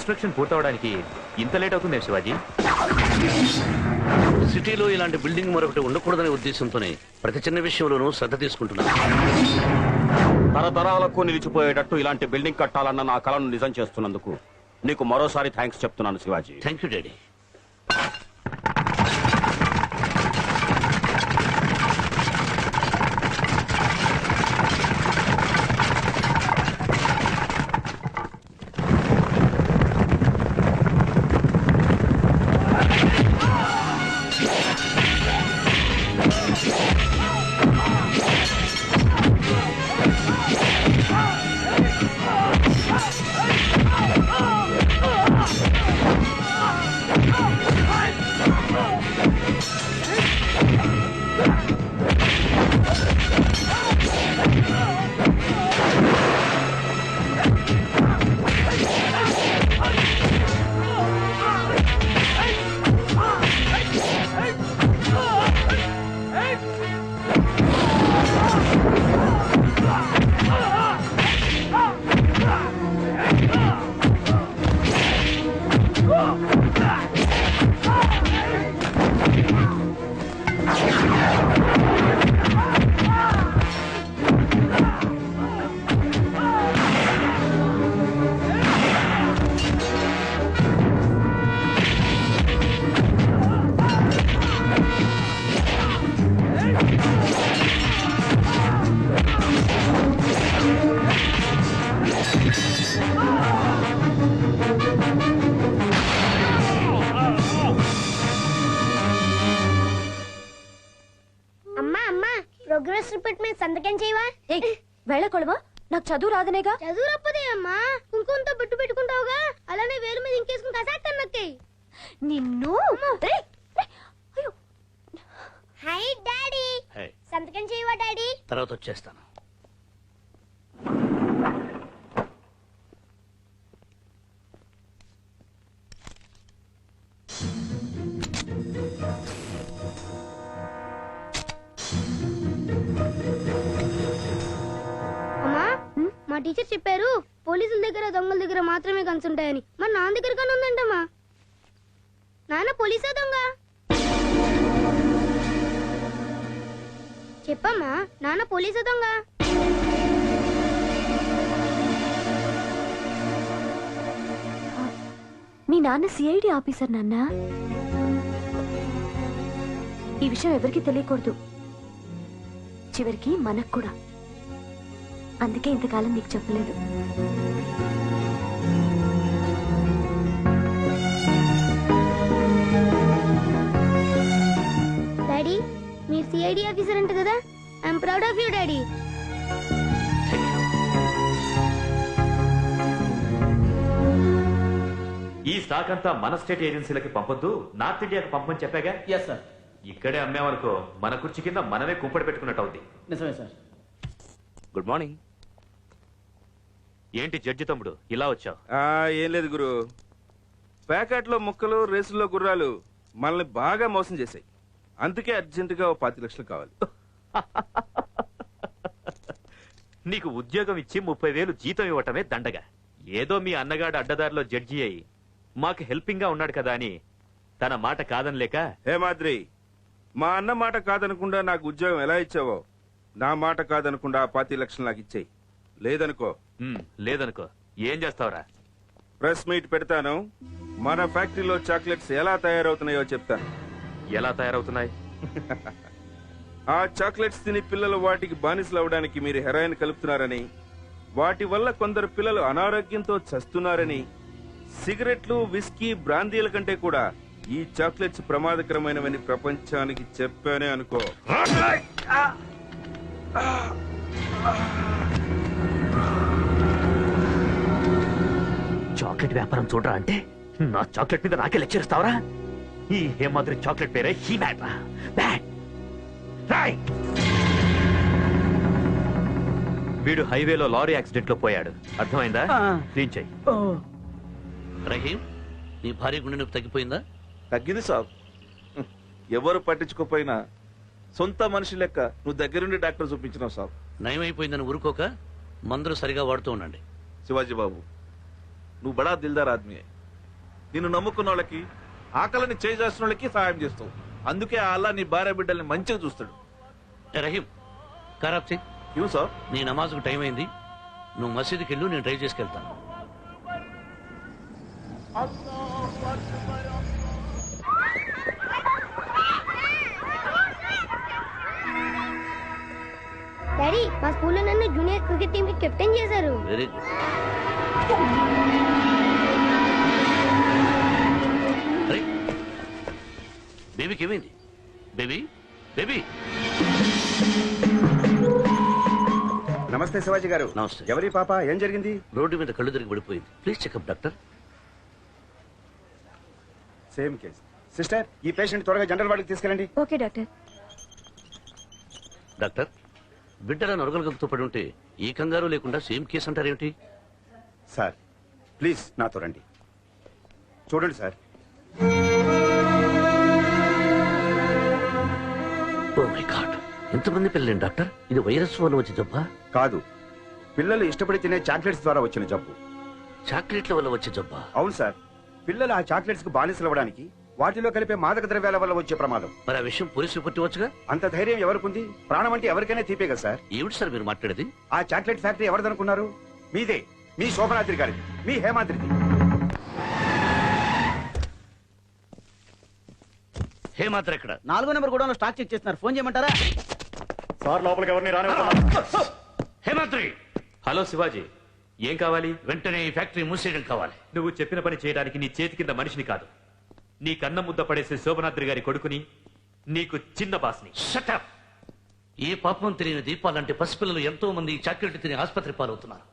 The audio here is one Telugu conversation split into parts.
కన్స్ట్రక్షన్ పూర్తవడానికి ఇంత లేట్ అవుతుంది శివాజీ? సిటీలో ఇలాంటి బిల్డింగ్ మరొకటి ఉండకూడదనే ఉద్దేశంతోనే ప్రతి చిన్న విషయంలోనూ శ్రద్ధ తీసుకుంటున్నాను తరతరాలకు నిలిచిపోయేటట్టు ఇలాంటి బిల్డింగ్ కట్టాలన్న నా కలను నిజం చేస్తున్నందుకు నీకు మరోసారి థ్యాంక్స్ చెప్తున్నాను Shivaji. Thank you daddy progress report మీద సంతకం చేయవా? వెళ్ళకూడవా? నాకు చదువు రాదనేగా? చదువు రప్పదే అమ్మా. కుంకుమంతో బొట్టు పెట్టుకుంటావుగా? అలానే వేలు మీద ఇంకేసుకుని కసాక్తాను నొక్కి నిన్ను? రేయ్, రేయ్, అయ్యో. Hi daddy. సంతకం చేయవా డాడీ? తర్వాత వచ్చేస్తాను. దగ్గర దొంగల దగ్గర మాత్రమే గన్స్ ఉంటాయని మన నాన్న దగ్గర కానీ ఉందంటమ్మా. నాన్న పోలీసా దొంగ? చెప్పమ్మా నాన్న పోలీసా దొంగ? మీ నాన్న సిఐడి ఆఫీసర్ నాన్న. ఈ విషయం ఎవరికి తెలియకూడదు. చివరికి మనకు కూడా. అందుకే ఇంతకాలం నీకు చెప్పలేదు. మీరు సిఐడి ఆఫీసర్ అంట కదా? I'm proud of you daddy ఈ స్టాక్ అంతా మన స్టేట్ ఏజెన్సీలకి పంపొద్దు నార్త్ ఇండియాకి పంపని చెప్పాగా? ఎస్ సార్ ఇక్కడే అమ్మేమనుకో మన కుర్చీ కింద మనమే కుంపడి పెట్టుకున్నట్టు అవుద్ది. నిజమే సార్ గుడ్ మార్నింగ్ ఏంటి జడ్జి తమ్ముడు ఇలా వచ్చావు? ఆ, ఏం లేదు గురు. ప్యాకెట్లో ముక్కలు రేసుల్లో గుర్రాలు మనల్ని బాగా మోసం చేశాయి. అందుకే అర్జెంటుగా ఓ పాతి లక్షలు కావాలి. నీకు ఉద్యోగం ఇచ్చి ముప్పై వేలు జీతం ఇవ్వటమే దండగా. ఏదో మీ అన్నగాడు అడ్డదారిలో జడ్జి అయి మాకు హెల్పింగ్గా ఉన్నాడు కదా అని తన మాట కాదనిలేక హే మాద్రి మా అన్న మాట కాదనకుండా నాకు ఉద్యోగం ఎలా ఇచ్చావో నా మాట కాదనకుండా ఆ పాతి లక్షలు నాకు ఇచ్చేయి. లేదనుకో. "ఉమ్, లేదనుకో. ఏం చేస్తావురా? ప్రెస్ మీట్ పెడతాను. మన ఫ్యాక్టరీలో చాక్లెట్స్ ఎలా తయారవుతున్నాయో చెప్తాను. ఎలా తయారవుతున్నాయి? ఆ చాక్లెట్స్ తిని పిల్లలు వాటికి బానిసలు అవడానికి మీరు హెరాయిన్ కలుపుతున్నారని వాటి వల్ల కొందరు పిల్లలు అనారోగ్యంతో చస్తున్నారని సిగరెట్లు విస్కీ బ్రాందీల కంటే కూడా ఈ చాక్లెట్స్ ప్రమాదకరమైనవని ప్రపంచానికి చెప్పానే అనుకో. చాక్లెట్ వ్యాపారం చూడరా అంటే? నా చాక్లెట్ మీద నాకే లెక్చర్ ఇస్తావరా? ఈ హేమాద్రి చాక్లెట్ పేరే హీ మ్యాట్ రాయ్. వీడు హైవేలో లారీ యాక్సిడెంట్లో పోయాడు. అర్థమైందా? క్లీన్ చెయ్యి రహీం నీ భార్య గుండె నొప్పి తగ్గిపోయిందా? తగ్గింది సాబ్. హ్మ్. ఎవరు పట్టించుకోపోయినా సొంత మనిషి లెక్క నువ్వు దగ్గరుండి డాక్టర్ చూపించినావు సాబ్. నయమైపోయిందని ఊరుకోక మందులు సరిగా వాడుతూ ఉండండి. శివాజీ బాబు నువ్వు బడా దిల్దార్ ఆద్మీ నిన్ను నమ్ముకున్న వాళ్ళకి ఆకలిని చేసిన వాళ్ళకి సహాయం చేస్తావు. అందుకే ఆ అల్లా నీ భార్య బిడ్డల్ని మంచిగా చూస్తాడు. రహీం ఖరాబ్ సింగ్ ఇవ్వు సార్? నీ నమాజ్కు టైం అయింది. నువ్వు మసీదుకి వెళ్ళు నేను డ్రైవ్ చేసుకెళ్తాను. డాడీ మా స్కూల్లో నన్ను జూనియర్ క్రికెట్ టీం కి కెప్టెన్ చేశారు. Very good. బేబీకి ఏమైంది బేబీ? బేబీ? నమస్తే శివాజీ గారు. నమస్తే. ఎవరి పాప? ఏం జరిగింది? రోడ్డు మీద కళ్ళు తిరిగి పడిపోయింది. Please checkup doctor. Same case. Sister ఈ పేషెంట్ త్వరగా జనరల్ వార్డుకి తీసుకెళ్ళండి. Okay doctor. డాక్టర్ బిడ్డల నొరగలగతో పడి ఉంటే ఈ కంగారు లేకుండా సేమ్ కేసు అంటారేమిటి? సార్ ప్లీజ్ నాతో రండి. చూడండి సార్ ఎంతమంది పిల్లలేండి డాక్టర్? ఇది వైరస్ వల్ల వచ్చే జబ్బా? కాదు. పిల్లలు ఇష్టపడి తినే చాక్లెట్స్ ద్వారా వచ్చిన జబ్బు. చాక్లెట్ల వల్ల వచ్చే జబ్బా? అవును సార్. పిల్లలు ఆ చాక్లెట్స్కు బానిసలు అవ్వడానికి వాటిలో కలిపే మాదక ద్రవ్యాల వల్ల వచ్చే ప్రమాదం. మరి ఆ విషయం పోలీసు రిపోర్ట్ ఇవ్వచ్చుగా అంత ధైర్యం ఎవరికుంది? ప్రాణం అంటే ఎవరికైనా తీపే కదా సార్? ఏమిటి సార్ మీరు మాట్లాడేది? ఆ చాక్లెట్ ఫ్యాక్టరీ ఎవరిదనుకున్నారు? మీదే. మీ శోభనాద్రి గారిది. మీ హేమాద్రిది. హే మాత్రం ఎక్కడ? నాలుగో నెంబర్ కూడా స్టాక్ చెక్ చేస్తున్నారు. ఫోన్ చేయమంటారా? సార్ లోపలికి ఎవరిని రాని హేమాద్రి హలో శివాజీ. ఏం కావాలి? వెంటనే ఈ ఫ్యాక్టరీ మూసేయడం కావాలి. నువ్వు చెప్పిన పని చేయడానికి నీ చేతి కింద మనిషిని కాదు. నీ కన్న ముద్ద పడేసే శోభనాద్రి గారి కొడుకుని నీకు చిన్న బాస్ని. షటప్ ఏ పాపం తెలియని దీపాలంటే పసిపిల్లలు ఎంతో మంది చాక్లెట్ తిని ఆసుపత్రి పాలవుతున్నారు.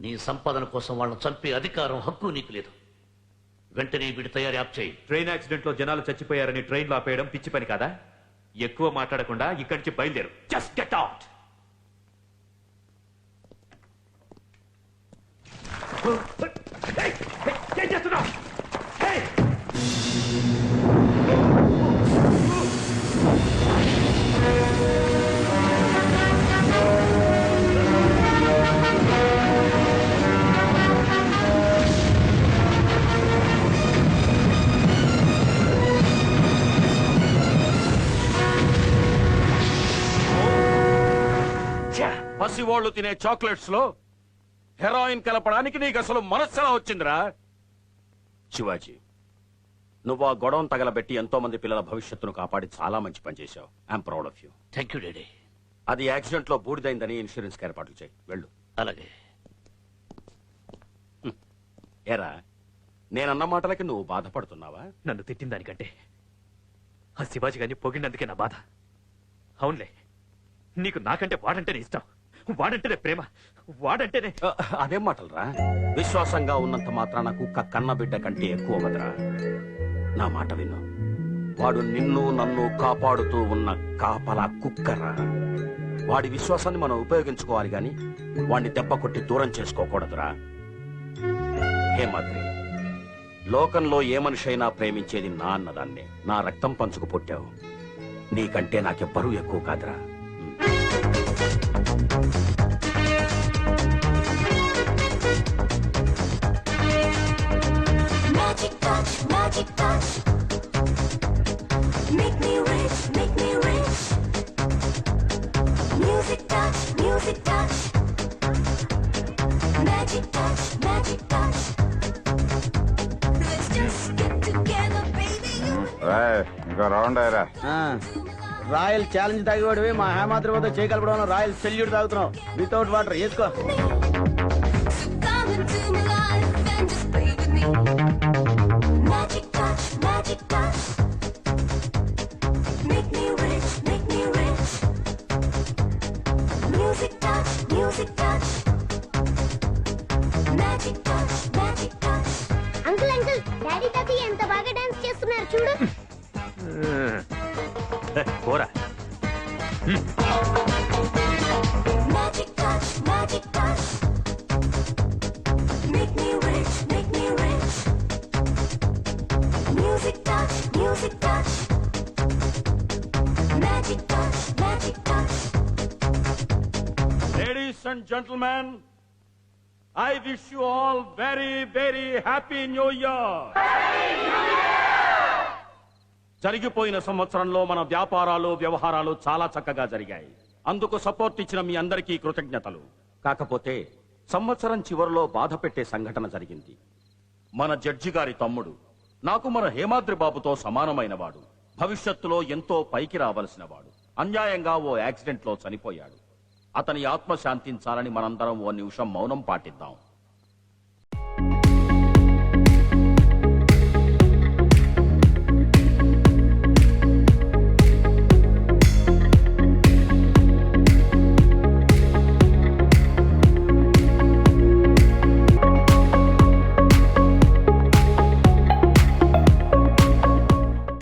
నీ సంపాదన కోసం వాళ్ళని చంపే అధికారం హక్కు నీకు లేదు. వెంటనే వీడి తయారీ ఆప్ చేయి. ట్రైన్ యాక్సిడెంట్లో జనాలు చచ్చిపోయారని ట్రైన్లో ఆపేయడం పిచ్చి పని కాదా? ఎక్కువ మాట్లాడకుండా ఇక్కడి నుంచి బయలుదేరు. జస్ట్ గెట్ అవుట్ ఏం పసివాళ్ళు తినే చాక్లెట్స్లో హెరాయిన్ కలపడానికి నీకు అసలు మనస్సెలా వచ్చిందిరా? శివాజీ నువ్వు ఆ గొడవను తగలబెట్టి ఎంతో మంది పిల్లల భవిష్యత్తును కాపాడి చాలా మంచి పని చేశావు. I'm proud of you thank you daddy అది యాక్సిడెంట్లో బూడిదైందని ఇన్సూరెన్స్ ఏర్పాట్లు చేయి. వెళ్ళు. అలాగే. ఏరా నేనన్న మాటలకి నువ్వు బాధపడుతున్నావా? నన్ను తిట్టిన దానికంటే ఆ శివాజీ గారిని పొగిడినందుకే నా బాధ. అవునులే నీకు నాకంటే వాడంటేనే ఇష్టం. వాడంటేనే ప్రేమ వాడంటేనే ఆ, అదేం మాటలరా? విశ్వాసంగా ఉన్నంత మాత్రాన కుక్క కన్న బిడ్డ కంటే ఎక్కువ వదరా నా మాట విను. వాడు నిన్ను నన్ను కాపాడుతూ ఉన్న కాపలా కుక్కరా. వాడి విశ్వాసాన్ని మనం ఉపయోగించుకోవాలి గాని వాడిని దెబ్బ కొట్టి దూరం చేసుకోకూడదురా. హేమాద్రి లోకంలో ఏ మనిషి అయినా ప్రేమించేది నా అన్నదాన్నే. నా రక్తం పంచుకు పుట్టావు. నీకంటే నాకెవ్వరూ ఎక్కువ కాదురా. రాయల్ ఛాలెంజ్ తాగేవాడివి మా హేమాద్రి వద్ద చేయగలపడం రాయల్ సెల్యూట్ తాగుతున్నాం వితౌట్ వాటర్ వేసుకో అంకుల్ అంకుల్ డాడీ తాత ఎంత బాగా డాన్స్ చేస్తున్నారు చూడు. పోరా. Magic touch, magic touch. Ladies and gentlemen I wish you all very very happy new year జరిగిపోయిన సంవత్సరంలో మన వ్యాపారాలు వ్యవహారాలు చాలా చక్కగా జరిగాయి. అందుకు సపోర్ట్ ఇచ్చిన మీ అందరికీ కృతజ్ఞతలు. కాకపోతే సంవత్సరం చివరిలో బాధ పెట్టే సంఘటన జరిగింది. మన జడ్జి గారి తమ్ముడు నాకు మన హేమాద్రి బాబుతో సమానమైనవాడు. భవిష్యత్తులో ఎంతో పైకి రావలసిన వాడు అన్యాయంగా ఓ యాక్సిడెంట్లో చనిపోయాడు. అతని ఆత్మ శాంతించాలని మనందరం ఓ నిమిషం మౌనం పాటిద్దాం.